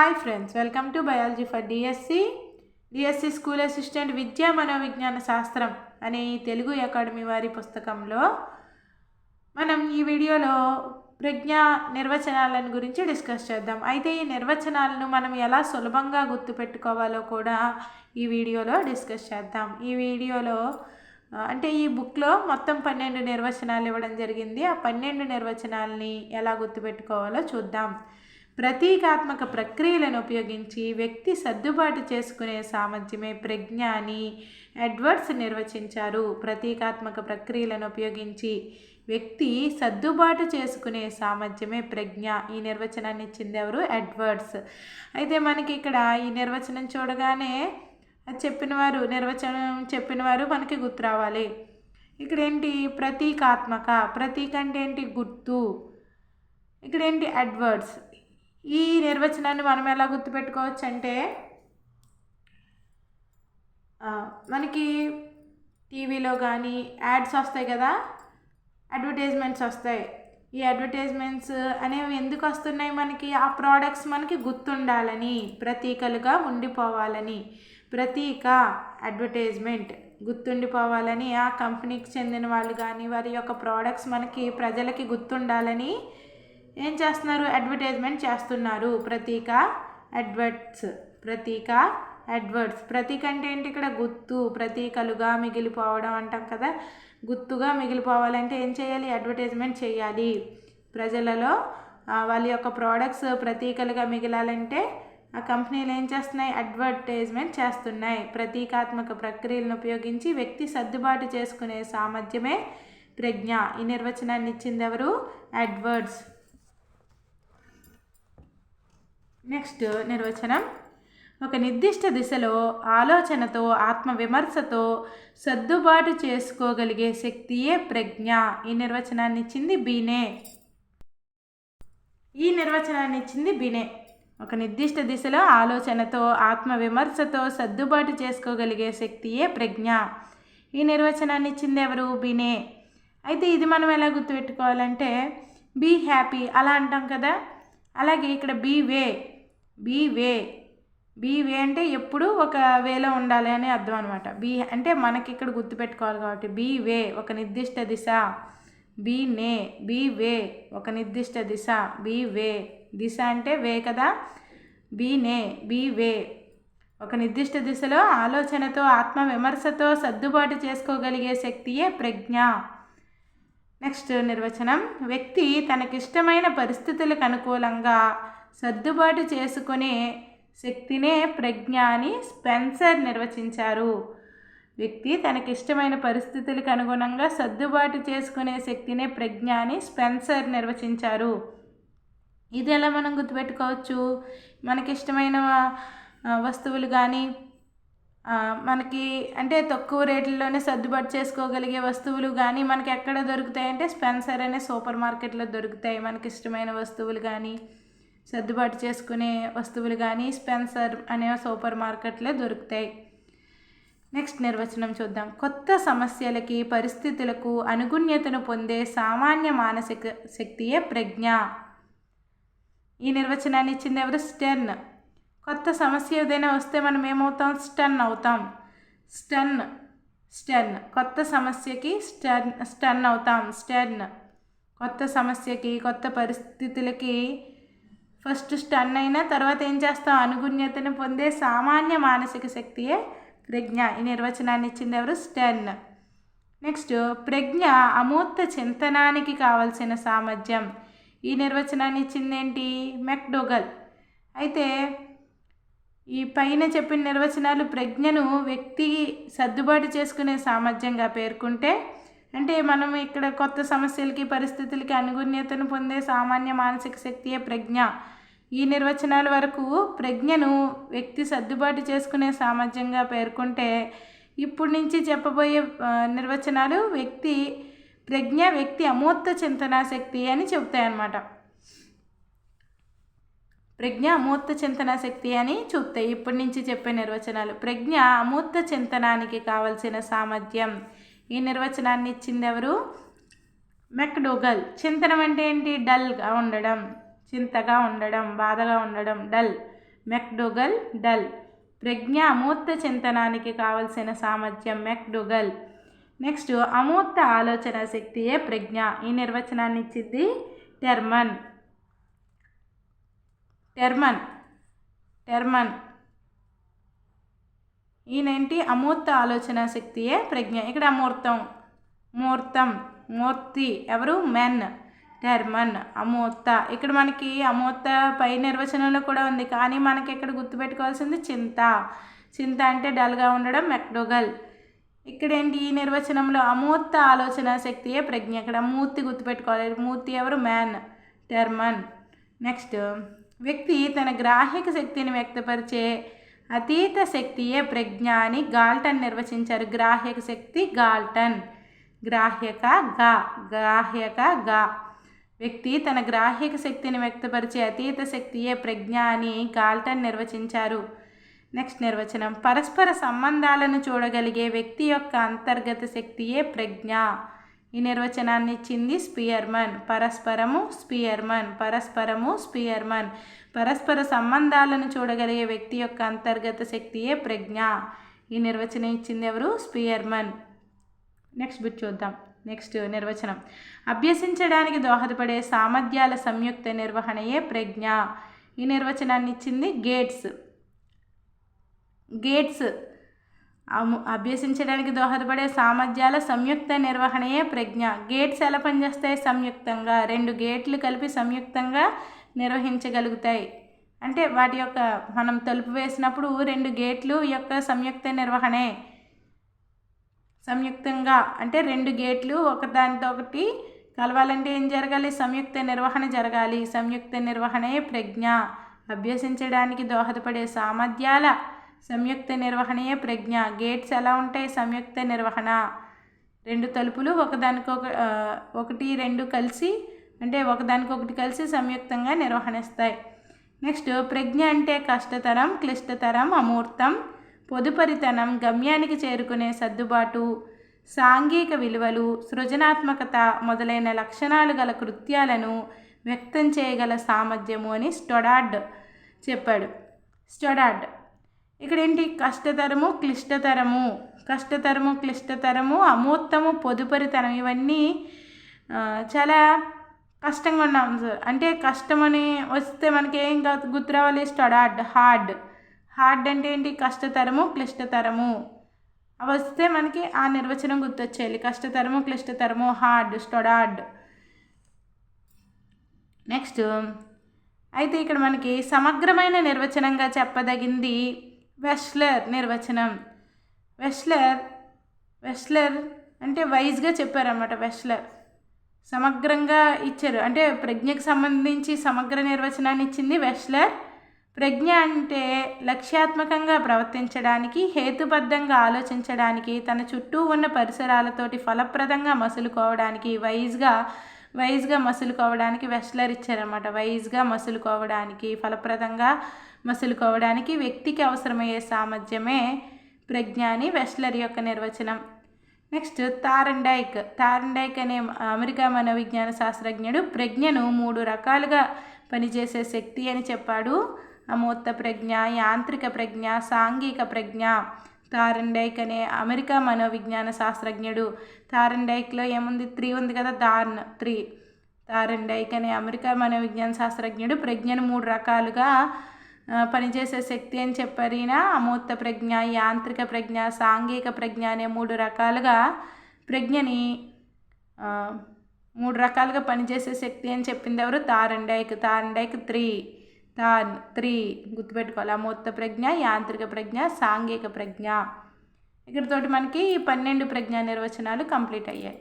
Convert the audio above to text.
Hi friends welcome to biology for DSC DSC school assistant విద్యా మనోవిజ్ఞాన శాస్త్రం అనే ఈ తెలుగు అకాడమీ వారి పుస్తకంలో మనం ఈ వీడియోలో ప్రజ్ఞ నిర్వచనాలను గురించి డిస్కస్ చేద్దాం. అయితే ఈ నిర్వచనాలను మనం ఎలా సులభంగా గుర్తుపెట్టుకోవాలో కూడా ఈ వీడియోలో డిస్కస్ చేద్దాం. ఈ వీడియోలో అంటే ఈ బుక్లో మొత్తం పన్నెండు నిర్వచనాలు ఇవ్వడం జరిగింది. ఆ పన్నెండు నిర్వచనాలని ఎలా గుర్తుపెట్టుకోవాలో చూద్దాం. ప్రతీకాత్మక ప్రక్రియలను ఉపయోగించి వ్యక్తి సర్దుబాటు చేసుకునే సామర్థ్యమే ప్రజ్ఞ అని ఎడ్వర్డ్స్ నిర్వచించారు. ప్రతీకాత్మక ప్రక్రియలను ఉపయోగించి వ్యక్తి సర్దుబాటు చేసుకునే సామర్థ్యమే ప్రజ్ఞ. ఈ నిర్వచనాన్ని ఇచ్చింది ఎవరు ఎడ్వర్డ్స్. అయితే మనకి ఇక్కడ ఈ నిర్వచనం చూడగానే అది చెప్పిన వారు నిర్వచనం చెప్పిన వారు మనకి గుర్తు రావాలి. ఇక్కడ ఏంటి ప్రతీకాత్మక. ప్రతీక అంటే ఏంటి? గుర్తు. ఇక్కడ ఏంటి అడ్వర్డ్స్ ఈ నిర్వచనాన్ని మనం ఎలా గుర్తుపెట్టుకోవచ్చు అంటే మనకి టీవీలో కానీ యాడ్స్ వస్తాయి కదా అడ్వర్టైజ్మెంట్స్ వస్తాయి. ఈ అడ్వర్టైజ్మెంట్స్ అనేవి ఎందుకు వస్తున్నాయి మనకి? ఆ ప్రోడక్ట్స్ మనకి గుర్తుండాలని ప్రతీకలుగా ఉండిపోవాలని. ప్రతీక అడ్వర్టైజ్మెంట్ గుర్తుండిపోవాలని ఆ కంపెనీకి చెందిన వాళ్ళు కానీ వారి యొక్క ప్రోడక్ట్స్ మనకి ప్రజలకి గుర్తుండాలని ఏం చేస్తున్నారు? అడ్వర్టైజ్మెంట్ చేస్తున్నారు. ప్రతీక అడ్వర్ట్స్ ప్రతీక అడ్వర్ట్స్ ప్రతీక అంటే ఏంటి? ఇక్కడ గుర్తు ప్రతీకలుగా మిగిలిపోవడం అంటాం కదా. గుర్తుగా మిగిలిపోవాలంటే ఏం చేయాలి? అడ్వర్టైజ్మెంట్ చేయాలి. ప్రజలలో వాళ్ళ యొక్క ప్రోడక్ట్స్ ప్రతీకలుగా మిగిలాలంటే ఆ కంపెనీలు ఏం చేస్తున్నాయి? అడ్వర్టైజ్మెంట్ చేస్తున్నాయి. ప్రతీకాత్మక ప్రక్రియలను ఉపయోగించి వ్యక్తి సర్దుబాటు చేసుకునే సామర్థ్యమే ప్రజ్ఞ. ఈ నిర్వచనాన్ని ఇచ్చింది ఎవరు? అడ్వర్డ్స్ నెక్స్ట్ నిర్వచనం. ఒక నిర్దిష్ట దిశలో ఆలోచనతో ఆత్మవిమర్శతో సర్దుబాటు చేసుకోగలిగే శక్తియే ప్రజ్ఞ. ఈ నిర్వచనాన్ని ఇచ్చింది బీనే. ఈ నిర్వచనాన్ని ఇచ్చింది బినే. ఒక నిర్దిష్ట దిశలో ఆలోచనతో ఆత్మవిమర్శతో సర్దుబాటు చేసుకోగలిగే శక్తియే ప్రజ్ఞ. ఈ నిర్వచనాన్ని ఇచ్చింది ఎవరు? బినే. అయితే ఇది మనం ఎలా గుర్తుపెట్టుకోవాలంటే బీ హ్యాపీ అలా అంటాం కదా? అలాగే ఇక్కడ బీ వే. బీ వే. బీ వే అంటే ఎప్పుడు ఒక వేలో ఉండాలి అని అర్థం అనమాట బీ అంటే మనకి ఇక్కడ గుర్తుపెట్టుకోవాలి కాబట్టి బీ వే ఒక నిర్దిష్ట దిశ. బీ నే బీ వే ఒక నిర్దిష్ట దిశ. బీ వే. దిశ అంటే వే కదా? బీ నే బీ వే. ఒక నిర్దిష్ట దిశలో ఆలోచనతో ఆత్మ విమర్శతో సర్దుబాటు చేసుకోగలిగే శక్తియే ప్రజ్ఞ. నెక్స్ట్ నిర్వచనం. వ్యక్తి తనకిష్టమైన పరిస్థితులకు అనుకూలంగా సర్దుబాటు చేసుకునే శక్తినే ప్రజ్ఞ అని స్పెన్సర్ నిర్వచించారు. వ్యక్తి తనకిష్టమైన పరిస్థితులకు అనుగుణంగా సర్దుబాటు చేసుకునే శక్తినే ప్రజ్ఞ అని స్పెన్సర్ నిర్వచించారు. ఇది ఎలా మనం గుర్తుపెట్టుకోవచ్చు? మనకిష్టమైన వస్తువులు కానీ మనకి అంటే తక్కువ రేట్లలోనే సర్దుబాటు చేసుకోగలిగే వస్తువులు కానీ మనకి ఎక్కడ దొరుకుతాయంటే స్పెన్సర్ అనే సూపర్ మార్కెట్లో దొరుకుతాయి. మనకి ఇష్టమైన వస్తువులు కానీ సర్దుబాటు చేసుకునే వస్తువులు కానీ స్పెన్సర్ అనే సూపర్ మార్కెట్లో దొరుకుతాయి. నెక్స్ట్ నిర్వచనం చూద్దాం. కొత్త సమస్యలకి పరిస్థితులకు అనుగుణ్యతను పొందే సామాన్య మానసిక శక్తియే ప్రజ్ఞ. ఈ నిర్వచనాన్ని ఇచ్చింది ఎవరు స్టెన్ కొత్త సమస్య ఏదైనా వస్తే మనం ఏమవుతాం? స్టన్ అవుతాం. Stun Stern. కొత్త సమస్యకి స్టర్న్ స్టన్ అవుతాం. స్టెర్న్. కొత్త సమస్యకి కొత్త పరిస్థితులకి ఫస్ట్ స్టన్ అయినా తర్వాత ఏం చేస్తాం అనుగుణ్యతను పొందే సామాన్య మానసిక శక్తియే ప్రజ్ఞ. ఈ నిర్వచనాన్ని ఇచ్చింది ఎవరు? స్టన్. నెక్స్ట్ ప్రజ్ఞ అమూర్త చింతనానికి కావలసిన సామర్థ్యం. ఈ నిర్వచనాన్ని ఇచ్చింది ఏంటి? మెక్డోగల్. అయితే ఈ పైన చెప్పిన నిర్వచనాలు ప్రజ్ఞను వ్యక్తి సర్దుబాటు చేసుకునే సామర్థ్యంగా పేర్కొంటే అంటే మనం ఇక్కడ కొత్త సమస్యలకి పరిస్థితులకి అనుగుణ్యతను పొందే సామాన్య మానసిక శక్తియే ప్రజ్ఞ. ఈ నిర్వచనాల వరకు ప్రజ్ఞను వ్యక్తి సర్దుబాటు చేసుకునే సామర్థ్యంగా పేర్కొంటే ఇప్పుడు నుంచి చెప్పబోయే నిర్వచనాలు వ్యక్తి ప్రజ్ఞ వ్యక్తి అమూర్త చింతనా శక్తి అని చెబుతాయన్నమాట. ప్రజ్ఞ అమూర్త చింతన శక్తి అని చూపుతాయి ఇప్పటి నుంచి చెప్పే నిర్వచనాలు. ప్రజ్ఞ అమూర్త చింతనానికి కావలసిన సామర్థ్యం. ఈ నిర్వచనాన్ని ఇచ్చింది ఎవరు? మెక్డోగల్. చింతనం అంటే ఏంటి? డల్గా ఉండడం చింతగా ఉండడం బాధగా ఉండడం డల్. McDougall dull. ప్రజ్ఞ అమూర్త చింతనానికి కావలసిన సామర్థ్యం మెక్డోగల్. నెక్స్ట్ అమూర్త ఆలోచన శక్తియే ప్రజ్ఞ. ఈ నిర్వచనాన్ని ఇచ్చింది టెర్మన్. టెర్మన్. టెర్మన్. ఈయనేంటి? అమూర్త ఆలోచన శక్తియే ప్రజ్ఞ. ఇక్కడ అమూర్తం. మూర్తం. మూర్తి. ఎవరు? మెన్. టెర్మన్ అమూర్త. ఇక్కడ మనకి అమూర్త పై నిర్వచనంలో కూడా ఉంది. కానీ మనకి ఇక్కడ గుర్తుపెట్టుకోవాల్సింది చింత. చింత అంటే డల్గా ఉండడం మెక్డోగల్. ఇక్కడ ఏంటి ఈ నిర్వచనంలో అమూర్త ఆలోచన శక్తియే ప్రజ్ఞ. ఇక్కడ మూర్తి గుర్తుపెట్టుకోవాలి. మూర్తి ఎవరు? Man Terman next. వ్యక్తి తన గ్రాహిక శక్తిని వ్యక్తపరిచే అతీత శక్తియే ప్రజ్ఞ అని గాల్టన్ నిర్వచించారు. గ్రాహ్యక శక్తి గాల్టన్. గ్రాహ్యక గా. గ్రాహ్యక గా. వ్యక్తి తన గ్రాహ్యక శక్తిని వ్యక్తపరిచే అతీత శక్తియే ప్రజ్ఞ అని గాల్టన్ నిర్వచించారు. నెక్స్ట్ నిర్వచనం. పరస్పర సంబంధాలను చూడగలిగే వ్యక్తి యొక్క అంతర్గత శక్తియే ప్రజ్ఞ. ఈ నిర్వచనాన్ని ఇచ్చింది స్పియర్మన్. పరస్పరము స్పియర్మన్. పరస్పరము స్పియర్మన్. పరస్పర సంబంధాలను చూడగలిగే వ్యక్తి యొక్క అంతర్గత శక్తియే ప్రజ్ఞ. ఈ నిర్వచనం ఇచ్చింది ఎవరు? స్పియర్మన్. నెక్స్ట్ బిట్ చూద్దాం. నెక్స్ట్ నిర్వచనం. అభ్యసించడానికి దోహదపడే సామర్థ్యాల సంయుక్త నిర్వహణయే ప్రజ్ఞ. ఈ నిర్వచనాన్ని ఇచ్చింది గేట్స్. గేట్స్ అభ్యసించడానికి దోహదపడే సామర్థ్యాల సంయుక్త నిర్వహణయే ప్రజ్ఞ. గేట్స్ ఎలా పనిచేస్తాయి? సంయుక్తంగా. రెండు గేట్లు కలిపి సంయుక్తంగా నిర్వహించగలుగుతాయి. అంటే వాటి యొక్క మనం తలుపు వేసినప్పుడు రెండు గేట్లు యొక్క సంయుక్త నిర్వహణే. సంయుక్తంగా. అంటే రెండు గేట్లు ఒకదానితో ఒకటి కలవాలంటే ఏం జరగాలి? సంయుక్త నిర్వహణ జరగాలి. సంయుక్త నిర్వహణే ప్రజ్ఞ. అభ్యసించడానికి దోహదపడే సామర్థ్యాల సంయుక్త నిర్వహణయే ప్రజ్ఞ. గేట్స్ ఎలా ఉంటాయి? సంయుక్త నిర్వహణ. రెండు తలుపులు ఒకదానికొక ఒకటి రెండు కలిసి అంటే ఒకదానికొకటి కలిసి సంయుక్తంగా నిర్వహణిస్తాయి. నెక్స్ట్ ప్రజ్ఞ అంటే కష్టతరం క్లిష్టతరం అమూర్తం పొదుపరితనం గమ్యానికి చేరుకునే సర్దుబాటు సాంఘిక విలువలు సృజనాత్మకత మొదలైన లక్షణాలు గల కృత్యాలను వ్యక్తం చేయగల సామర్థ్యము అని స్టొడాడ్ చెప్పాడు. స్టొడాడ్ ఇక్కడ ఏంటి కష్టతరము క్లిష్టతరము. కష్టతరము క్లిష్టతరము అమూర్తము పొదుపరితరం ఇవన్నీ చాలా కష్టంగా ఉన్నాం సార్. అంటే కష్టమని వస్తే మనకి ఏం గుర్తు రావాలి స్టడాడ్ హార్డ్ హార్డ్. అంటే ఏంటి? కష్టతరము క్లిష్టతరము. అవి వస్తే మనకి ఆ నిర్వచనం గుర్తొచ్చేయాలి. కష్టతరము క్లిష్టతరము హార్డ్ స్టొడాడ్ నెక్స్ట్ అయితే ఇక్కడ మనకి సమగ్రమైన నిర్వచనంగా చెప్పదగింది వెస్లర్ నిర్వచనం. వెస్లర్ వెస్లర్ అంటే వైజ్గా చెప్పారన్నమాట వెస్లర్. సమగ్రంగా ఇచ్చారు. అంటే ప్రజ్ఞకు సంబంధించి సమగ్ర నిర్వచనాన్ని ఇచ్చింది వెస్లర్. ప్రజ్ఞ అంటే లక్ష్యాత్మకంగా ప్రవర్తించడానికి హేతుబద్ధంగా ఆలోచించడానికి తన చుట్టూ ఉన్న పరిసరాలతోటి ఫలప్రదంగా మసులుకోవడానికి వైజ్గా వైజ్గా మసులుకోవడానికి వెస్లర్ ఇచ్చారన్నమాట. వైజ్గా మసులుకోవడానికి ఫలప్రదంగా మసులుకోవడానికి వ్యక్తికి అవసరమయ్యే సామర్థ్యమే ప్రజ్ఞ అని వెస్లర్ యొక్క నిర్వచనం. Next Thorndike. తారండైక్ అనే అమెరికా మనోవిజ్ఞాన శాస్త్రజ్ఞుడు ప్రజ్ఞను మూడు రకాలుగా పనిచేసే శక్తి అని చెప్పాడు. అమూర్త ప్రజ్ఞ యాంత్రిక ప్రజ్ఞ సాంఘిక ప్రజ్ఞ. తారండైక్ అనే అమెరికా మనోవిజ్ఞాన శాస్త్రజ్ఞుడు. తారండైక్లో ఏముంది? త్రీ ఉంది కదా దార్న్ త్రీ. తారండైక్ అనే అమెరికా మనోవిజ్ఞాన శాస్త్రజ్ఞుడు ప్రజ్ఞను మూడు రకాలుగా పనిచేసే శక్తి అని చెప్పారు ఈయన. అమూర్త ప్రజ్ఞ యాంత్రిక ప్రజ్ఞ సాంఘిక ప్రజ్ఞ అనే మూడు రకాలుగా ప్రజ్ఞని మూడు రకాలుగా పనిచేసే శక్తి అని చెప్పింది ఎవరు? Thorndike Thorndike three. Thorn three. గుర్తుపెట్టుకోవాలి. అమూర్త ప్రజ్ఞ యాంత్రిక ప్రజ్ఞ సాంఘిక ప్రజ్ఞ. ఇక్కడితోటి మనకి పన్నెండు ప్రజ్ఞా నిర్వచనాలు కంప్లీట్ అయ్యాయి.